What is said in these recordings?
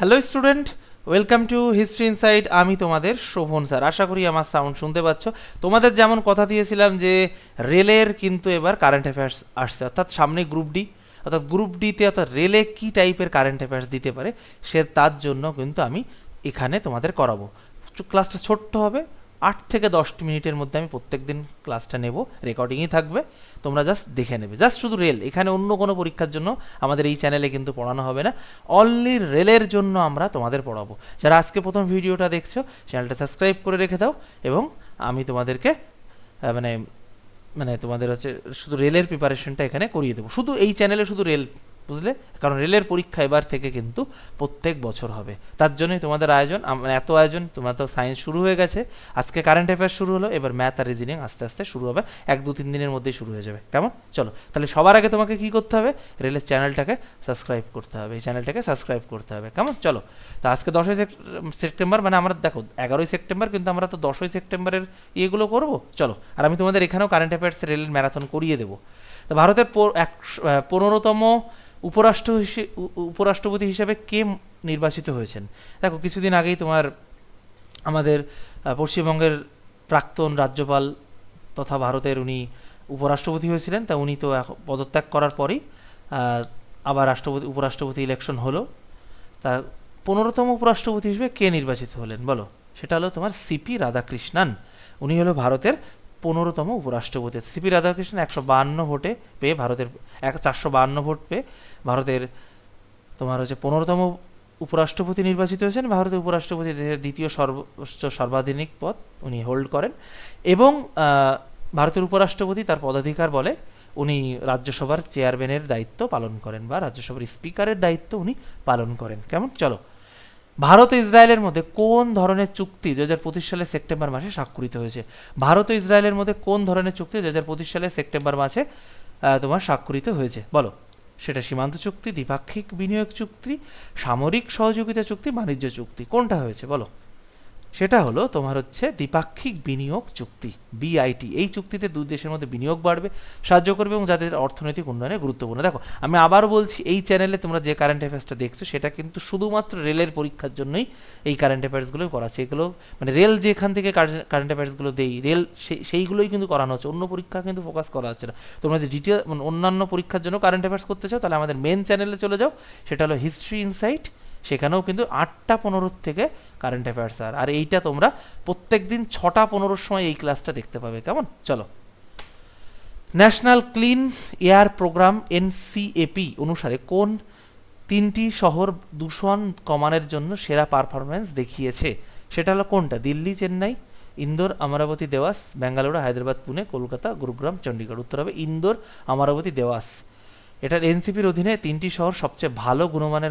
Hello student welcome to history inside আমি তোমাদের Sovan sir. আশা করি আমার সাউন্ড শুনতে পাচ্ছ। তোমাদের যেমন কথা দিয়েছিলাম যে, রেলের কিন্তু এবার কারেন্ট অ্যাফেয়ার্স আসছে। অর্থাৎ সামনে গ্রুপ ডি অর্থাৎ গ্রুপ ডিতে অর্থাৎ রেলে কী টাইপের কারেন্ট অ্যাফেয়ার্স দিতে পারে, সে তার জন্য কিন্তু আমি এখানে তোমাদের করাবো। ক্লাসটা ছোট্ট হবে। আট থেকে দশ মিনিটের মধ্যে আমি প্রত্যেক দিন ক্লাসটা নেব রেকর্ডিংই থাকবে, তোমরা জাস্ট দেখে নেবে। জাস্ট শুধু রেল এখানে অন্য কোনো পরীক্ষার জন্য আমাদের এই চ্যানেলে কিন্তু পড়ানো হবে না। অনলি রেলের জন্য আমরা তোমাদের পড়াবো। যারা আজকে প্রথম ভিডিওটা দেখছ চ্যানেলটা সাবস্ক্রাইব করে রেখে দাও এবং আমি তোমাদেরকে মানে মানে তোমাদের হচ্ছে শুধু রেলের প্রিপারেশনটা এখানে করিয়ে দেবো। শুধু এই চ্যানেলে শুধু রেল বুঝলে? কারণ রেলের পরীক্ষা এবার থেকে কিন্তু প্রত্যেক বছর হবে। তার জন্যই তোমাদের আয়োজন মানে এত আয়োজন, তোমার তো সায়েন্স শুরু হয়ে গেছে। আজকে কারেন্ট অ্যাফেয়ার্স শুরু হলো, এবার ম্যাথ আর রিজনিং আস্তে আস্তে শুরু হবে। এক দু তিন দিনের মধ্যেই শুরু হয়ে যাবে। কেমন? চলো, তাহলে সবার আগে তোমাকে কি করতে হবে? রেলের চ্যানেলটাকে সাবস্ক্রাইব করতে হবে। এই চ্যানেলটাকে সাবস্ক্রাইব করতে হবে। কেমন? চলো, তো আজকে দশই সেপ্টেম্বর মানে আমরা দেখো, এগারোই সেপ্টেম্বর কিন্তু আমরা তো দশই সেপ্টেম্বরের ইয়েগুলো করব। চলো, আর আমি তোমাদের এখানেও কারেন্ট অ্যাফেয়ার্স রেলের ম্যারাথন করিয়ে দেবো। তো ভারতের পনেরোতম উপরাষ্ট্র উপরাষ্ট্রপতি হিসেবে কে নির্বাচিত হয়েছেন? দেখো, কিছুদিন আগেই তোমার আমাদের পশ্চিমবঙ্গের প্রাক্তন রাজ্যপাল তথা ভারতের উনি উপরাষ্ট্রপতি হয়েছিলেন। তা উনি তো পদত্যাগ করার পরেই আবার রাষ্ট্রপতি, উপরাষ্ট্রপতি ইলেকশন হলো। তা পনেরোতম উপরাষ্ট্রপতি হিসেবে কে নির্বাচিত হলেন? বলো। সেটা হলো তোমার সিপি রাধাকৃষ্ণান। উনি হলো ভারতের পনেরোতম উপরাষ্ট্রপতি সিপি রাধাকৃষ্ণন একশো বাহান্ন ভোটে পেয়ে ভারতের এক চারশো বাহান্ন ভোট পেয়ে ভারতের তোমার হচ্ছে পনেরোতম উপরাষ্ট্রপতি নির্বাচিত হয়েছেন। ভারতের উপরাষ্ট্রপতি দেশের দ্বিতীয় সর্বোচ্চ সর্বাধিক পদ উনি হোল্ড করেন এবং ভারতের উপরাষ্ট্রপতি তার পদাধিকার বলে উনি রাজ্যসভার চেয়ারম্যানের দায়িত্ব পালন করেন বা রাজ্যসভার স্পিকারের দায়িত্ব উনি পালন করেন। কেমন? চলো ভারত ইসরায়েলের মধ্যে কোন ধরনের চুক্তি দু হাজার পঁচিশ সালে সেপ্টেম্বর মাসে স্বাক্ষরিত হয়েছে? ভারত ও ইসরায়েলের মধ্যে কোন ধরনের চুক্তি দু হাজার পঁচিশ সালে সেপ্টেম্বর মাসে তোমার স্বাক্ষরিত হয়েছে? বলো। সেটা সীমান্ত চুক্তি, দ্বিপাক্ষিক বিনিয়োগ চুক্তি, সামরিক সহযোগিতা চুক্তি, বাণিজ্য চুক্তি, কোনটা হয়েছে? বলো। সেটা হলো তোমার হচ্ছে দ্বিপাক্ষিক বিনিয়োগ চুক্তি বিআইটি এই চুক্তিতে দুই দেশের মধ্যে বিনিয়োগ বাড়বে, সাহায্য করবে এবং যাদের অর্থনৈতিক উন্নয়নে গুরুত্বপূর্ণ। দেখো, আমি আবার বলছি, এই চ্যানেলে তোমরা যে কারেন্ট অ্যাফেয়ার্সটা দেখছ, সেটা কিন্তু শুধুমাত্র রেলের পরীক্ষার জন্যই এই কারেন্ট অ্যাফেয়ার্সগুলো করাচ্ছে। এগুলো মানে রেল যেখান থেকে কারেন্ট অ্যাফেয়ার্সগুলো দেই, রেল সেই- সেইগুলোই কিন্তু করানো হচ্ছে। অন্য পরীক্ষা কিন্তু ফোকাস করা হচ্ছে না। তোমরা যে ডিটেল মানে অন্যান্য পরীক্ষার জন্য কারেন্ট অ্যাফেয়ার্স করতে চাও, তাহলে আমাদের মেন চ্যানেলে চলে যাও। সেটা হলো হিস্ট্রি ইনসাইট সেখানেও কিন্তু আটটা পনেরোর থেকে কারেন্ট অ্যাফেয়ার্স আর আর এইটা তোমরা প্রত্যেক দিন ছটা পনেরোর সময় এই ক্লাসটা দেখতে পাবে। কেমন? চলো। National clean air programme NCAP অনুসারে কোন তিনটি শহর দূষণ কমানোর জন্য সেরা পারফরমেন্স দেখিয়েছে? সেটা হলো কোনটা? দিল্লি, চেন্নাই, ইন্দোর, অমরাবতী, দেওয়াস বেঙ্গালুরু হায়দ্রাবাদ, পুনে, কলকাতা, গুরুগ্রাম, চণ্ডীগড়। উত্তর হবে ইন্দোর, অমরাবতী, দেওয়াস। এটার এনসিপির অধীনে তিনটি শহর সবচেয়ে ভালো গুণমানের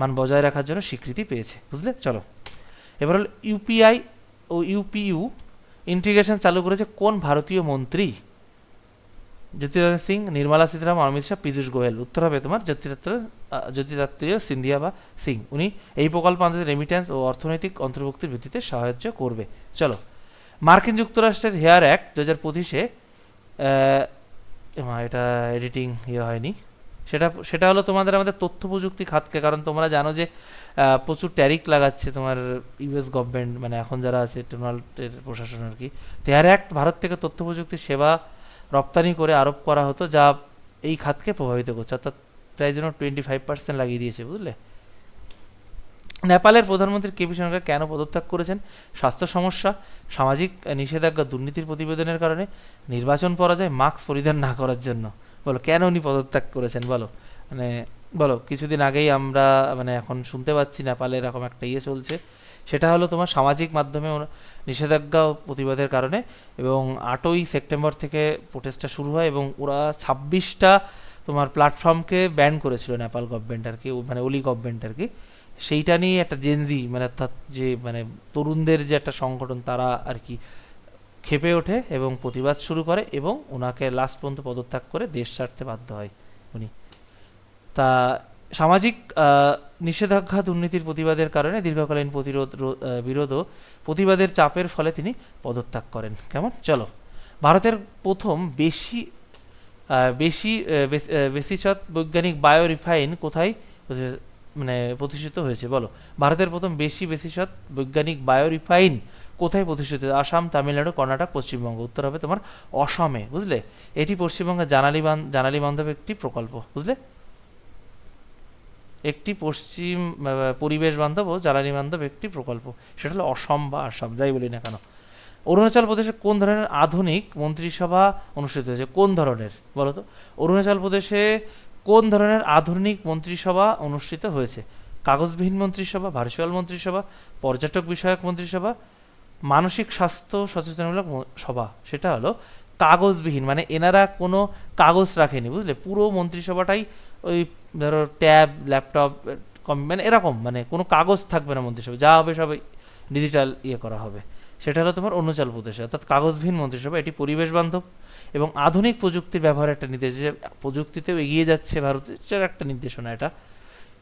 মান বজায় রাখার জন্য স্বীকৃতি পেয়েছে, বুঝলে? চলো। এবার হল ইউপিআই ও ইউপিইউ ইন্টিগ্রেশন চালু করেছে কোন ভারতীয় মন্ত্রী? জ্যোতিরাদিত্য সিং, নির্মলা সীতারামন, অমিত শাহ, পীযূষ গোয়েল। উত্তর হবে তোমার জ্যোতিরাত্র জ্যোতিরাত্রীয় সিন্ধিয়া বা সিং। উনি এই প্রকল্প আন্তর্জাতিক রেমিট্যান্স ও অর্থনৈতিক অন্তর্ভুক্তির ভিত্তিতে সাহায্য করবে। চলো। মার্কিন যুক্তরাষ্ট্রের হেয়ার অ্যাক্ট দু হাজার পঁচিশে এটা এডিটিং ইয়ে হয়নি। সেটা সেটা হলো তোমাদের আমাদের তথ্য প্রযুক্তি খাতকে, কারণ তোমরা জানো যে প্রচুর ট্যারিক লাগাচ্ছে তোমার ইউএস গভর্নমেন্ট মানে এখন যারা আছে ডোনাল্ডের প্রশাসন আর কি। তেয়ার অ্যাক্ট ভারত থেকে তথ্য প্রযুক্তির সেবা রপ্তানি করে আরোপ করা হতো, যা এই খাতকে প্রভাবিত করছে। অর্থাৎ প্রায় যেন টোয়েন্টি ফাইভ পার্সেন্ট লাগিয়ে দিয়েছে, বুঝলে? নেপালের প্রধানমন্ত্রী কেপি শর্মা কেন পদত্যাগ করেছেন? স্বাস্থ্য সমস্যা, সামাজিক নিষেধাজ্ঞা, দুর্নীতির প্রতিবেদনের কারণে, নির্বাচন পরাজয়, মাস্ক পরিধান না করার জন্য। বলো, কেন উনি পদত্যাগ করেছেন? বলো। মানে বলো, কিছুদিন আগেই আমরা মানে এখন শুনতে পাচ্ছি নেপালে এরকম একটা ইয়ে চলছে। সেটা হলো তোমার সামাজিক মাধ্যমে নিষেধাজ্ঞা প্রতিবাদের কারণে এবং আটই সেপ্টেম্বর থেকে প্রোটেস্টটা শুরু হয় এবং ওরা ছাব্বিশটা তোমার প্ল্যাটফর্মকে ব্যান করেছিল নেপাল গভর্নমেন্ট আর কি মানে ওলি গভর্নমেন্ট আর কি। সেইটা নিয়ে একটা জেনজি মানে অর্থাৎ যে মানে তরুণদের যে একটা সংগঠন তারা আর কি খেপে ওঠে এবং প্রতিবাদ শুরু করে এবং ওনাকে লাস্ট পর্যন্ত পদত্যাগ করে দেশ ছাড়তে বাধ্য হয় উনি। তা সামাজিক নিষেধাজ্ঞা দুর্নীতির প্রতিবাদের কারণে দীর্ঘকালীন প্রতিরোধ বিরোধ ও প্রতিবাদের চাপের ফলে তিনি পদত্যাগ করেন। কেমন? চলো। ভারতের প্রথম বেশি বেশি বেশিচত বৈজ্ঞানিক বায়ো রিফাইন কোথায় মানে প্রতিষ্ঠিত হয়েছে? বলো। ভারতের প্রথম বেশি বিশেষত বৈজ্ঞানিক বায়োরিফাইন কোথায় প্রতিষ্ঠিত? আসাম, তামিলনাড়ু, কর্ণাটক, পশ্চিমবঙ্গ। উত্তর হবে তোমার অসমে, বুঝলে? এটি পশ্চিমবঙ্গের জানালি জানালি বান্ধব একটি প্রকল্প, বুঝলে? একটি পশ্চিম পরিবেশ বান্ধব ও জ্বালানি বান্ধব একটি প্রকল্প। সেটা হলো অসম বা আসাম, যাই বলি না কেন। অরুণাচল প্রদেশে কোন ধরনের আধুনিক মন্ত্রিসভা অনুষ্ঠিত হয়েছে? কোন ধরনের, বলো তো? অরুণাচল প্রদেশে কোন ধরনের আধুনিক মন্ত্রিসভা অনুষ্ঠিত হয়েছে? কাগজবিহীন মন্ত্রিসভা, ভার্চুয়াল মন্ত্রিসভা, পর্যটক বিষয়ক মন্ত্রিসভা মানসিক স্বাস্থ্য সচেতনমূলক সভা। সেটা হলো কাগজবিহীন মানে এনারা কোনো কাগজ রাখেনি, বুঝলে? পুরো মন্ত্রিসভাটাই ওই ধরো ট্যাব, ল্যাপটপ, কম- মানে এরকম মানে কোনো কাগজ থাকবে না মন্ত্রিসভা যা হবে সবাই ডিজিটাল ইয়ে করা হবে। সেটা হলো তোমার অরুণাচল প্রদেশে। অর্থাৎ কাগজবিহীন মন্ত্রিসভা, এটি পরিবেশ বান্ধব এবং আধুনিক প্রযুক্তির ব্যবহার একটা নির্দেশ। যে প্রযুক্তিতেও এগিয়ে যাচ্ছে ভারত, সেটার একটা নির্দেশনা এটা।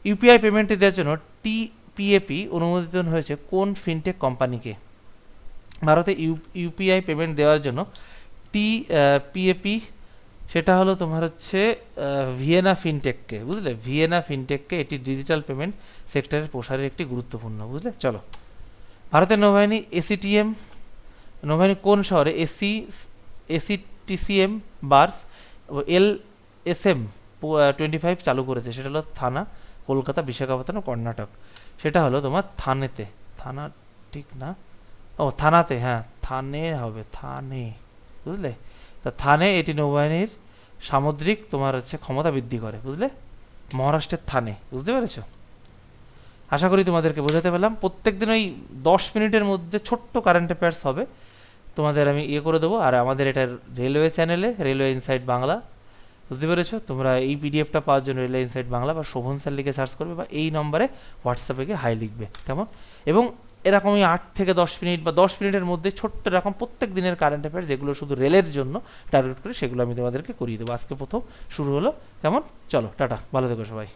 ইউপিআই পেমেন্টটি দেওয়ার জন্য টিপিএপি অনুমোদিত হয়েছে কোন ফিনটেক কোম্পানিকে? ভারতে ইউ, ইউপিআই পেমেন্ট দেওয়ার জন্য টি পিএপি সেটা হলো তোমার হচ্ছে ভিয়েনা ফিনটেককে বুঝলে? ভিয়েনা ফিনটেককে এটি ডিজিটাল পেমেন্ট সেক্টরের প্রসারের একটি গুরুত্বপূর্ণ, বুঝলে? চলো। ভারতের নৌবাহিনী এসিটিএম নৌবাহিনী কোন শহরে? AC ACTCM burst L S M twenty five চালু করেছে, সেটা হলো থানা, কলকাতা, বিশাখাপত্তনম, কর্ণাটক। সেটা হলো তোমার থানেতে। থানা ঠিক না? ও থানাতে হ্যাঁ থানে হবে থানে বুঝলে? তা থানে এটি নৌবাহিনীর সামুদ্রিক তোমার হচ্ছে ক্ষমতা বৃদ্ধি করে, বুঝলে? মহারাষ্ট্রের থানে বুঝতে পেরেছ? আশা করি তোমাদেরকে বোঝাতে পারলাম প্রত্যেক দিন ওই দশ মিনিটের মধ্যে ছোট্ট কারেন্ট অ্যাফেয়ার্স হবে। তোমাদের আমি ইয়ে করে দেবো। আর আমাদের এটা রেলওয়ে চ্যানেলে রেলওয়ে ইনসাইট বাংলা বুঝতে পেরেছ? তোমরা এই পিডিএফটা পাওয়ার জন্য রেলওয়ে ইনসাইট বাংলা বা শোভন স্যার লিখে সার্চ করবে বা এই নম্বরে হোয়াটসঅ্যাপে গিয়ে হাই লিখবে, কেমন? এবং এরকমই আট থেকে দশ মিনিট বা দশ মিনিটের মধ্যে ছোট্ট এরকম প্রত্যেক দিনের কারেন্ট অ্যাফেয়ার যেগুলো শুধু রেলের জন্য টার্গেট করে সেগুলো আমি তোমাদেরকে করিয়ে দেবো। আজকে প্রথম শুরু হলো। কেমন? চলো, টাটা। ভালো থেকো সবাই।